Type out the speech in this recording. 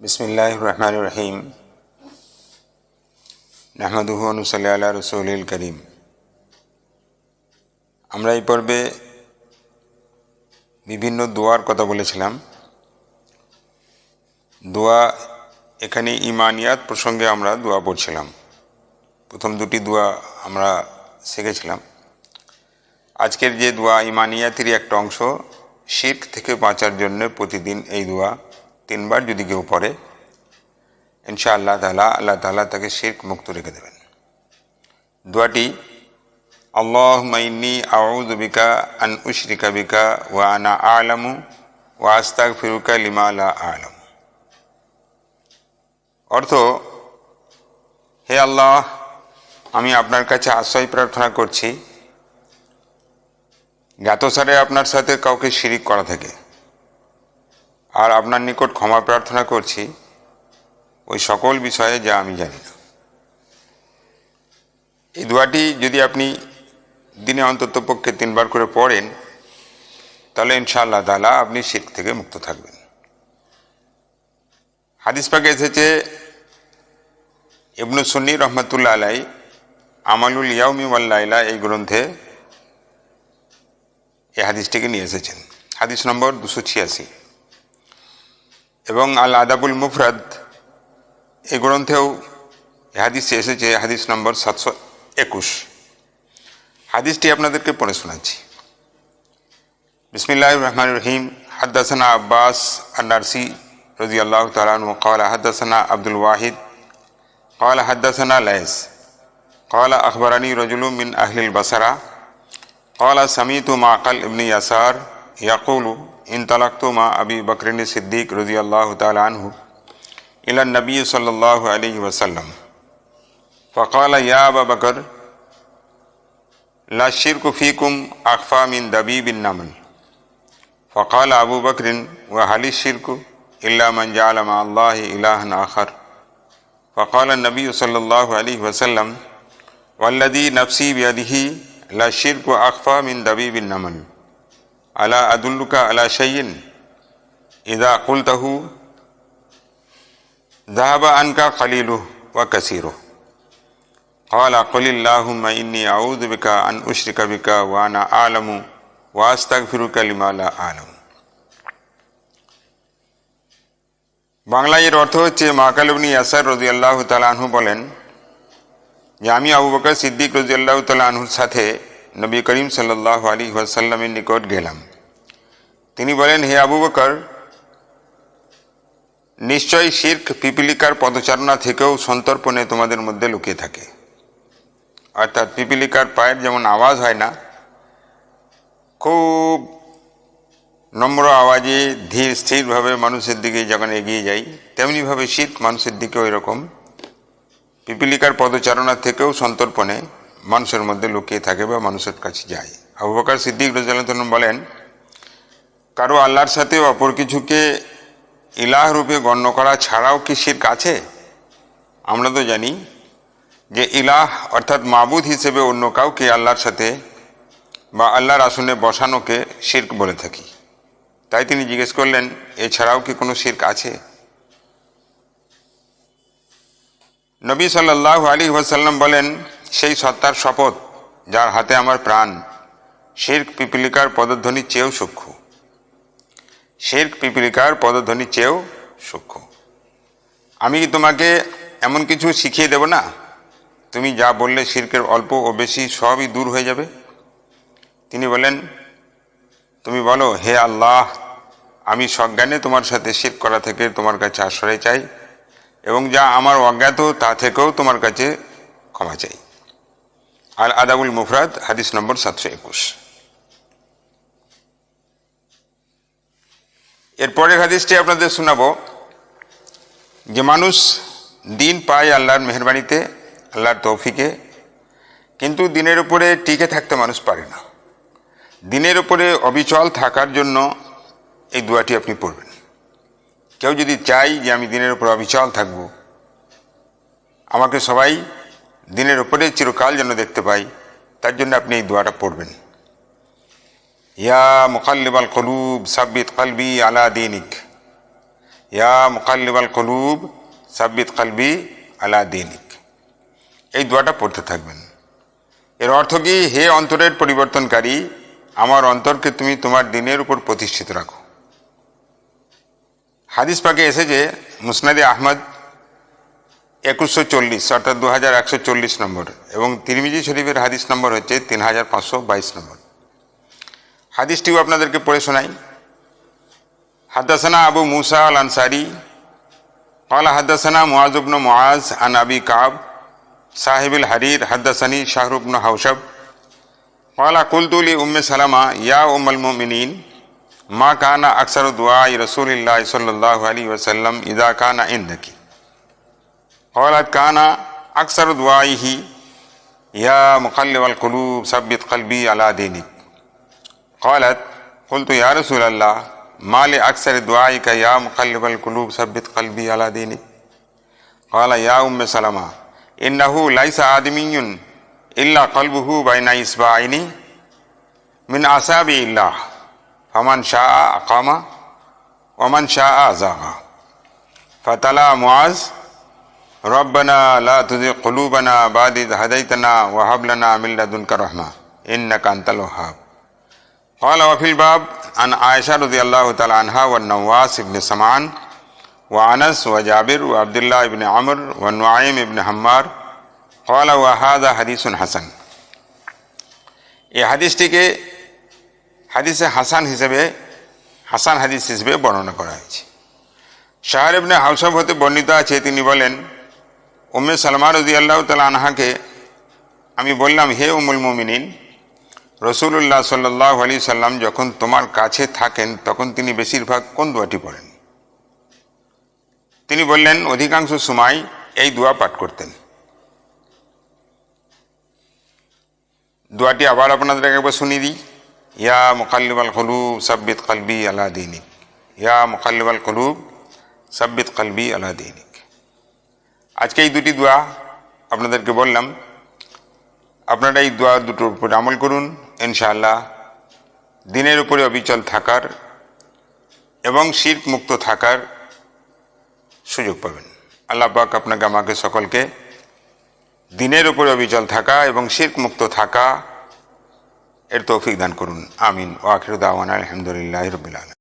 বিসমিল্লাহ রহমান রহিম নাহমদুহ অনুসাল্লাহ আল্লাহ রসুল করিম আমরা এই পর্বে বিভিন্ন দোয়ার কথা বলেছিলাম। দোয়া এখানে ইমানিয়াত প্রসঙ্গে আমরা দোয়া পড়ছিলাম। প্রথম দুটি দোয়া আমরা শিখেছিলাম। আজকের যে দোয়া ইমানিয়াতেরই একটা অংশ শিখ থেকে বাঁচার জন্য প্রতিদিন এই দোয়া তিনবার যদি কেউ পড়ে ইনশা আল্লাহ তালা আল্লাহ তালা তাকে শির্ক মুক্ত রেখে দেবেন। দোয়াটি আল্লাহ মাইনি আউদ বিকা আন উশরিকা বিকা ওয়া আনা আলামু ওয়া আস্তাক ফিরুকা লিমা আলা আলম। অর্থ, হে আল্লাহ, আমি আপনার কাছে আশ্রয় প্রার্থনা করছি। জ্ঞাতসারে আপনার সাথে কাউকে শিরিক করা থেকে। আর আপনার নিকট ক্ষমা প্রার্থনা করছি, ওই সকল বিষয়ে যা আমি জানি। এই দোয়াটি যদি আপনি দিনে অন্তত পক্ষে তিনবার করে পড়েন, তাহলে ইনশাআল্লাহ তালা আপনি শীত থেকে মুক্ত থাকবেন। হাদিস পাকে এসেছে, ইবনু সুন্নি রহমতুল্লাহ আলাই আমালুল ইয়াউমি ওয়াল্লাইলা এই গ্রন্থে এই হাদিসটিকে নিয়ে এসেছেন। হাদিস নম্বর দুশো ছিয়াশি। এবং আল আদাবুল মুফরাদ এই গ্রন্থেও হাদিস এসেছে হাদিস নম্বর সাতশো একুশ হাদিসটি আপনাদেরকে পড়ে শোনাচ্ছি বিসমিল্লাহ রহমান রহিম হাদ্দাসানা আব্বাস আন্নারসি رضي الله تعالى عنه قال حدثنا عبد الواحد قال حدثنا ليس قال أخبرني رجل من أهل البصرة قال سميت معقل ابن يسار يقول ان طلقت ما ابی بکرن صدیق رضی اللہ تعالیٰ عنہ الى النبی صلی اللہ علیہ وسلم. فقال یا ابا بکر، لا شرک فیکم اخفا من دبیب النمل. فقال ابو بکر وحل الشرک الا من جعل مع اللہ الہا آخر؟ فقال النبی صلی اللہ علیہ وسلم، والذی نفسی بیدہی لا شرک اخفا من دبیب النمل. ألا أدلك على شيء إذا قلته ذهب عنك قليله وكثيره قال قل اللهم إني أعوذ بك أن أشرك بك وأنا أعلم وأستغفرك لما لا أعلم বাংলায় এর অর্থ হচ্ছে মাকালবনী ইয়াসার রজি আল্লাহ তালাহু বলেন যে আমি আবু বকর সিদ্দিক রজি আল্লাহ তালাহুর সাথে নবী করিম সাল্লাহ আলী ওয়াসাল্লামের নিকট গেলাম। তিনি বলেন, হে আবু বকর নিশ্চয়ই শির্ক পিপিলিকার পদচারণা থেকেও সন্তর্পণে তোমাদের মধ্যে লুকিয়ে থাকে। অর্থাৎ পিপিলিকার পায়ের যেমন আওয়াজ হয় না, খুব নম্র আওয়াজে ধীর স্থিরভাবে মানুষের দিকে যখন এগিয়ে যাই, তেমনিভাবে শীত মানুষের দিকে ওই রকম পিপিলিকার পদচারণা থেকেও সন্তর্পণে মানুষের মধ্যে লুকিয়ে থাকে বা মানুষের কাছে যায়। আবু বকর সিদ্দিক রাজন বলেন, কারও আল্লাহর সাথে অপর কিছুকে ইলাহ রূপে গণ্য করা ছাড়াও কি শির্ক আছে? আমরা তো জানি যে ইলাহ অর্থাৎ মাবুদ হিসেবে অন্য কাউকে আল্লাহর সাথে বা আল্লাহর আসনে বসানোকে শির্ক বলে থাকি। তাই তিনি জিজ্ঞেস করলেন, এছাড়াও কি কোনো শির্ক আছে? নবী সাল্লাহ আলী ওয়াসাল্লাম বলেন সেই সত্তার শপথ, যার হাতে আমার প্রাণ। শির্ক পিপিলিকার পদধ্বনির চেয়েও সূক্ষ্ম। শির্ক পিপিলিকার পদধ্বনির চেয়েও সূক্ষ্ম। আমি কি তোমাকে এমন কিছু শিখিয়ে দেব না? তুমি যা বললে শির্কের অল্প ও বেশি সবই দূর হয়ে যাবে। তিনি বলেন, তুমি বলো, হে আল্লাহ, আমি সজ্ঞানে তোমার সাথে শির করা থেকে তোমার কাছে আশ্রয় চাই এবং যা আমার অজ্ঞাত তা থেকেও তোমার কাছে ক্ষমা চাই। আল আদাবুল মুফরাদ হাদিস নম্বর সাতশো একুশ এরপরের হাদিসটি আপনাদের শোনাবো যে মানুষ দিন পায় আল্লাহর মেহরবানিতে, আল্লাহর তৌফিকে, কিন্তু দিনের উপরে টিকে থাকতে মানুষ পারে না। দিনের উপরে অবিচল থাকার জন্য এই দোয়াটি আপনি পড়বেন। কেউ যদি চাই যে আমি দিনের উপরে অবিচল থাকব, আমাকে সবাই দিনের উপরে চিরকাল যেন দেখতে পাই, তার জন্য আপনি এই দোয়াটা পড়বেন। ইয়া মোকাল্লিবাল কলুব, সাব্বিত কালবি আলা দিনিক। ইয়া মুকাল্লিবাল কলুব, সাব্বিত কালবি আলা দিনিক। এই দোয়াটা পড়তে থাকবেন। এর অর্থ কি? হে অন্তরের পরিবর্তনকারী, আমার অন্তরকে তুমি তোমার দিনের উপর প্রতিষ্ঠিত রাখো। হাদিস পাকে এসেছে, মুসনাদে আহমদ একুশশো চল্লিশ অর্থাৎ দু হাজার একশো চল্লিশ নম্বর এবং তিরমিজি শরীফের হাদিস নম্বর হচ্ছে তিন হাজার পাঁচশো বাইশ নম্বর হাদিসটিও আপনাদেরকে পড়ে শোনাই হাদাসানা আবু মুসা আল আনসারি قال حدثنا معاذ بن معاذ عن أبي كعب صاحب الحرير حدثني شهر بن حوشب قال قلت لأم سلمة يا أم المؤمنين ما كان أكثر دعاء رسول الله صلى الله عليه وسلم إذا كان عندك قالت كان أكثر دعائه يا مقلب القلوب ثبت قلبي على دينك. قالت قلت يا رسول الله ما لأكثر دعائك يا مقلب القلوب ثبت قلبي على دينك. قال يا أم سلمة إنه ليس آدمي إلا قلبه بين إصبعين من أصابع الله. فمن شاء أقام ومن شاء زاغ فتلا معاذ ربنا لا تزغ قلوبنا بعد إذ هديتنا وهب لنا من لدنك رحمة إنك أنت الوهاب قال وفي الباب عن عائشة رضي الله تعالى عنها والنواس بن سمعان وأنس وجابر وعبد الله بن عمرو والنعيم بن حمار قال وهذا حديث حسن এই হাদিসটিকে হাদিসে হাসান হিসেবে হাসান হাদিস হিসেবে বর্ণনা করা হয়েছে শাহর ইবনে হাউসাব হতে বর্ণিত আছে তিনি বলেন উম্মে সালমা রদি আল্লাহ তালা আনহাকে আমি বললাম, হে উমুল মুমিনিন রসুল্লাহ সাল্লাহ আলি সাল্লাম যখন তোমার কাছে থাকেন, তখন তিনি বেশিরভাগ কোন দোয়াটি পড়েন? তিনি বললেন, অধিকাংশ সময় এই দোয়া পাঠ করতেন। দোয়াটি আবার আপনাদের একবার শুনিয়ে দিই। ইয়া মুকাল্লিবাল কলুব, সাব্বিত কালবি আলা দিনিক। ইয়া মুকাল্লিবাল কলুব, সাব্বিত কালবি আলা দিনিক। আজকে এই দুটি দোয়া আপনাদেরকে বললাম। আপনারা এই দোয়া দুটোর উপরে আমল করুন, ইনশাআল্লাহ। দিনের উপরে অবিচল থাকার এবং শির্ক মুক্ত থাকার সুযোগ পাবেন। আল্লাহ পাক আপনাকে, আমাকে সকলকে দিনের উপরে অবিচল থাকা এবং শির্ক মুক্ত থাকা এর তৌফিক দান করুন। আমিন। ওয়াখির দাওয়ান আলহামদুলিল্লাহ রবিল আলম